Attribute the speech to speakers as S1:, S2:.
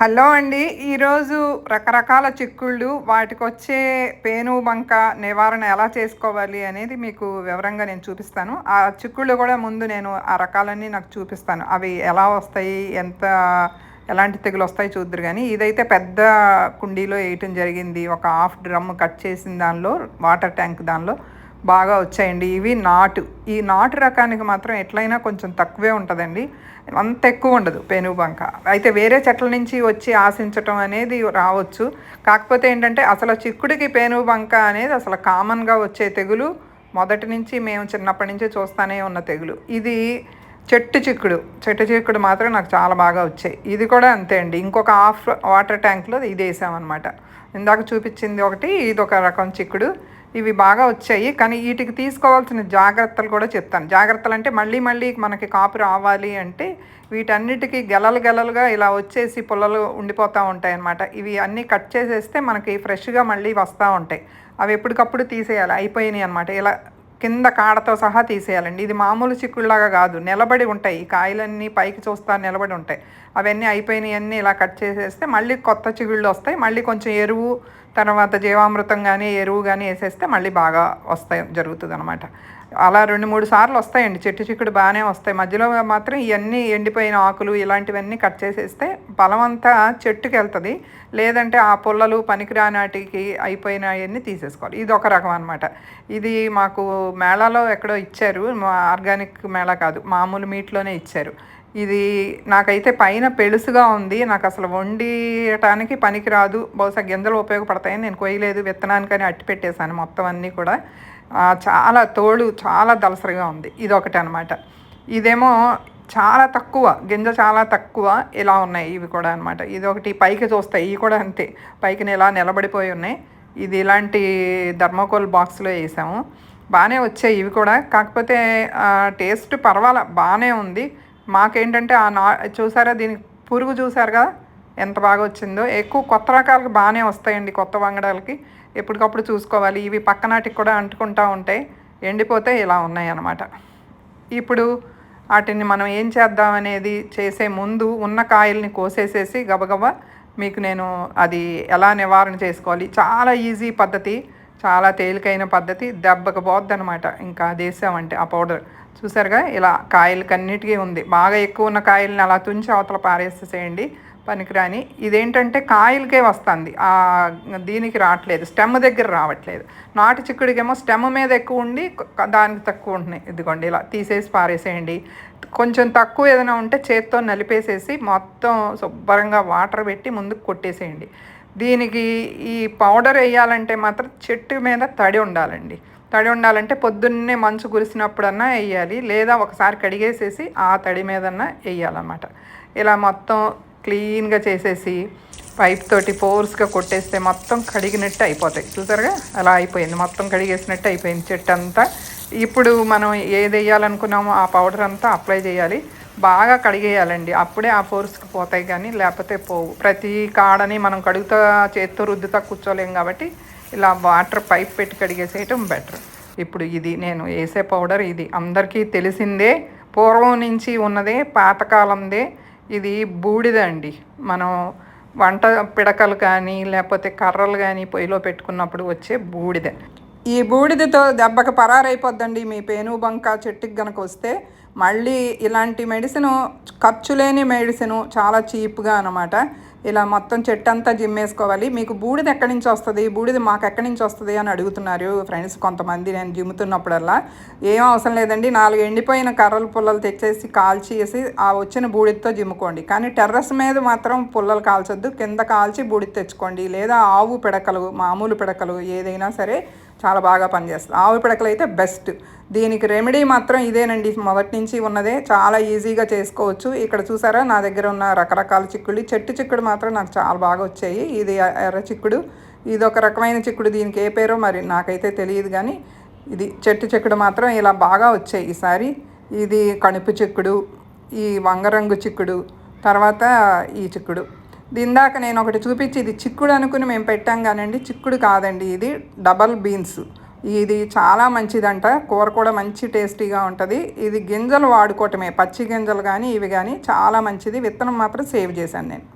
S1: Hello అండి. ఈరోజు రకరకాల చిక్కుళ్ళు వాటికి వచ్చే పేను బంక నివారణ ఎలా చేసుకోవాలి అనేది మీకు వివరంగా నేను చూపిస్తాను. ఆ చిక్కుళ్ళు కూడా ముందు నేను ఆ రకాలన్నీ నాకు చూపిస్తాను. అవి ఎలా వస్తాయి ఎంత ఎలాంటి తెగులు వస్తాయి చూద్దరు కానీ ఇదైతే పెద్ద కుండీలో వేయటం జరిగింది. ఒక హాఫ్ డ్రమ్ కట్ చేసిన దానిలో వాటర్ ట్యాంక్ దానిలో బాగా వచ్చాయండి. ఇవి నాటు. ఈ నాటు రకానికి మాత్రం ఎట్లయినా కొంచెం తక్కువే ఉంటుందండి. అంత ఎక్కువ ఉండదు పెనుబంక అయితే వేరే చెట్ల నుంచి వచ్చి ఆశించటం అనేది రావచ్చు. కాకపోతే ఏంటంటే అసలు చిక్కుడికి పేనుబంక అనేది అసలు కామన్గా వచ్చే తెగులు మొదటి నుంచి మేము చిన్నప్పటి నుంచి చూస్తూనే ఉన్న తెగులు. ఇది చెట్టు చిక్కుడు. చెట్టు చిక్కుడు మాత్రం నాకు చాలా బాగా వచ్చాయి. ఇది కూడా అంతే అండి. ఇంకొక హాఫ్ వాటర్ ట్యాంక్లో ఇది వేసామన్నమాట ఇందాక చూపించింది ఒకటి. ఇది ఒక రకం చిక్కుడు. ఇవి బాగా వచ్చాయి. కానీ వీటికి తీసుకోవాల్సిన జాగ్రత్తలు కూడా చెప్తాను. జాగ్రత్తలు అంటే మళ్ళీ మళ్ళీ మనకి కాపు రావాలి అంటే వీటన్నిటికీ గెలలు గెలలుగా ఇలా వచ్చేసి పుల్లలు ఉండిపోతూ ఉంటాయి అన్నమాట ఇవి అన్నీ కట్ చేసేస్తే మనకి ఫ్రెష్గా మళ్ళీ వస్తూ ఉంటాయి. అవి ఎప్పటికప్పుడు తీసేయాలి. అయిపోయినాయి అనమాట ఇలా కింద కాడతో సహా తీసేయాలండి. ఇది మామూలు చిక్కుళ్ళలాగా కాదు. నిలబడి ఉంటాయి. ఈ కాయలన్నీ పైకి చూస్తా నిలబడి ఉంటాయి. అవన్నీ అయిపోయినవన్నీ అన్నీ ఇలా కట్ చేసేస్తే మళ్ళీ కొత్త చిగుళ్ళు వస్తాయి. మళ్ళీ కొంచెం ఎరువు తర్వాత జీవామృతం కానీ ఎరువు కానీ వేసేస్తే మళ్ళీ బాగా వస్తాయి జరుగుతుంది అనమాట అలా రెండు మూడు సార్లు వస్తాయండి. చెట్టు చిక్కుడు బాగానే వస్తాయి. మధ్యలో మాత్రం ఇవన్నీ ఎండిపోయిన ఆకులు ఇలాంటివన్నీ కట్ చేసేస్తే బలం అంతా చెట్టుకి వెళ్తుంది లేదంటే ఆ పుల్లలు పనికిరానాటికి అయిపోయిన అవన్నీ తీసేసుకోవాలి. ఇది ఒక రకం అనమాట ఇది మాకు మేళాలో ఎక్కడో ఇచ్చారు. ఆర్గానిక్ మేళా కాదు మామూలు మీట్లోనే ఇచ్చారు. ఇది నాకైతే పైన పెలుసుగా ఉంది. నాకు అసలు వండియటానికి పనికిరాదు. బహుశా గింజలు ఉపయోగపడతాయని నేను కొయ్యలేదు. విత్తనానికని అట్టి పెట్టేశాను మొత్తం అన్నీ కూడా. చాలా తోడు చాలా దలసరిగా ఉంది. ఇది ఒకటి అనమాట ఇదేమో చాలా తక్కువ గింజ చాలా తక్కువ ఇలా ఉన్నాయి ఇవి కూడా అనమాట ఇది ఒకటి పైకి చూస్తాయి ఇవి కూడా అంతే. పైకి ఇలా నిలబడిపోయి ఉన్నాయి. ఇది ఇలాంటి ధర్మకోల్ బాక్స్లో వేసాము. బాగానే వచ్చాయి ఇవి కూడా. కాకపోతే టేస్ట్ పర్వాలే బాగానే ఉంది. మాకేంటంటే ఆ నా చూసారా దీనికి పురుగు చూసారు కదా? ఎంత బాగా వచ్చిందో. ఎక్కువ కొత్త రకాలకు బాగానే వస్తాయండి కొత్త వంగడాలకి. ఎప్పటికప్పుడు చూసుకోవాలి. ఇవి పక్కనాటికి కూడా అంటుకుంటూ ఉంటాయి. ఎండిపోతే ఇలా ఉన్నాయి అన్నమాట ఇప్పుడు వాటిని మనం ఏం చేద్దాం అనేది చేసే ముందు ఉన్న కాయల్ని కోసేసేసి గబగబా మీకు నేను అది ఎలా నివారణ చేసుకోవాలి. చాలా ఈజీ పద్ధతి. చాలా తేలికైన పద్ధతి. దెబ్బకు పోద్దనమాట ఇంకా దేశామంటే ఆ పౌడర్. చూసారుగా? ఇలా కాయలకన్నిటికీ ఉంది. బాగా ఎక్కువ ఉన్న కాయల్ని అలా తుంచి అవతల పారేసేసేయండి. పనికిరాని. ఇదేంటంటే కాయలకే వస్తుంది. దీనికి రావట్లేదు. స్టెమ్ దగ్గర రావట్లేదు. నాటు చిక్కుడికేమో స్టెమ్ మీద ఎక్కువ ఉండి దానికి తక్కువ ఉంటున్నాయి. ఇదిగోండి ఇలా తీసేసి పారేసేయండి. కొంచెం తక్కువ ఏదైనా ఉంటే చేత్తో నలిపేసేసి మొత్తం శుభ్రంగా వాటర్ పెట్టి ముందుకు కొట్టేసేయండి. దీనికి ఈ పౌడర్ వేయాలంటే మాత్రం చెట్టు మీద తడి ఉండాలండి. తడి ఉండాలంటే పొద్దున్నే మంచు కురిసినప్పుడన్నా వేయాలి. లేదా ఒకసారి కడిగేసేసి ఆ తడి మీదన్నా వేయాలన్నమాట. ఇలా మొత్తం క్లీన్గా చేసేసి పైప్ తోటి ఫోర్స్గా కొట్టేస్తే మొత్తం కడిగినట్టు అయిపోతాయి. చూసారుగా? అలా అయిపోయింది. మొత్తం కడిగేసినట్టు అయిపోయింది చెట్టు అంతా. ఇప్పుడు మనం ఏది వేయాలనుకున్నామో ఆ పౌడర్ అంతా అప్లై చేయాలి. బాగా కడిగేయాలండి. అప్పుడే ఆ ఫోర్స్కి పోతాయి కానీ లేకపోతే పోవు. ప్రతి కాడని మనం కడుగుతా చేత్తో రుద్దుతా కూర్చోలేం కాబట్టి ఇలా వాటర్ పైప్ పెట్టి కడిగేసేయటం బెటర్. ఇప్పుడు ఇది నేను వేసే పౌడర్ ఇది. అందరికీ తెలిసిందే పూర్వం నుంచి ఉన్నదే పాతకాలందే. ఇది బూడిద అండి. మనం వంట పిడకలు కానీ లేకపోతే కర్రలు కానీ పొయ్యిలో పెట్టుకున్నప్పుడు వచ్చే బూడిద. ఈ బూడిదతో దెబ్బకి పరారైపోద్దండి మీ పేను బంక చెట్టుకి గనక వస్తే. మళ్ళీ ఇలాంటి మెడిసిన్ ఖర్చు లేని మెడిసిన్ చాలా చీప్గా అనమాట ఇలా మొత్తం చెట్టు అంతా జిమ్మేసుకోవాలి. మీకు బూడిద ఎక్కడి నుంచి వస్తుంది? బూడిద మాకు ఎక్కడి నుంచి వస్తుంది అని అడుగుతున్నారు ఫ్రెండ్స్ కొంతమంది నేను జిమ్ముతున్నప్పుడల్లా. ఏం అవసరం లేదండి. నాలుగు ఎండిపోయిన కర్రలు పుల్లలు తెచ్చేసి కాల్చేసి ఆ వచ్చిన బూడిదతో జిమ్ముకోండి. కానీ టెర్రస్ మీద మాత్రం పుల్లలు కాల్చొద్దు. కింద కాల్చి బూడిద తెచ్చుకోండి. లేదా ఆవు పిడకలు మామూలు పిడకలు ఏదైనా సరే చాలా బాగా పనిచేస్తుంది. ఆవు పిడకలు అయితే బెస్ట్ దీనికి రెమెడీ మాత్రం ఇదేనండి. మొదటి నుంచి ఉన్నదే చాలా ఈజీగా చేసుకోవచ్చు. ఇక్కడ చూసారా? నా దగ్గర ఉన్న రకరకాల చిక్కుడు చెట్టు చిక్కుడు మాత్రం నాకు చాలా బాగా వచ్చాయి. ఇది ఎర్ర చిక్కుడు. ఇది ఒక రకమైన చిక్కుడు. దీనికి ఏ పేరో మరి నాకైతే తెలియదు కానీ ఇది చెట్టు చిక్కుడు మాత్రం ఇలా బాగా వచ్చాయి ఈసారి. ఇది కణుపు చిక్కుడు ఈ వంగరంగు చిక్కుడు తర్వాత ఈ చిక్కుడు. ఇందాక నేను ఒకటి చూపించి ఇది చిక్కుడు అనుకుని మేము పెట్టాం కానండి. చిక్కుడు కాదండి ఇది డబల్ బీన్స్. ఇది చాలా మంచిదంట కూర కూడా మంచి టేస్టీగా ఉంటుంది. ఇది గింజలు వాడుకోవటమే పచ్చి గింజలు కానీ ఇవి కానీ చాలా మంచిది. విత్తనం మాత్రం సేవ్ చేశాను నేను.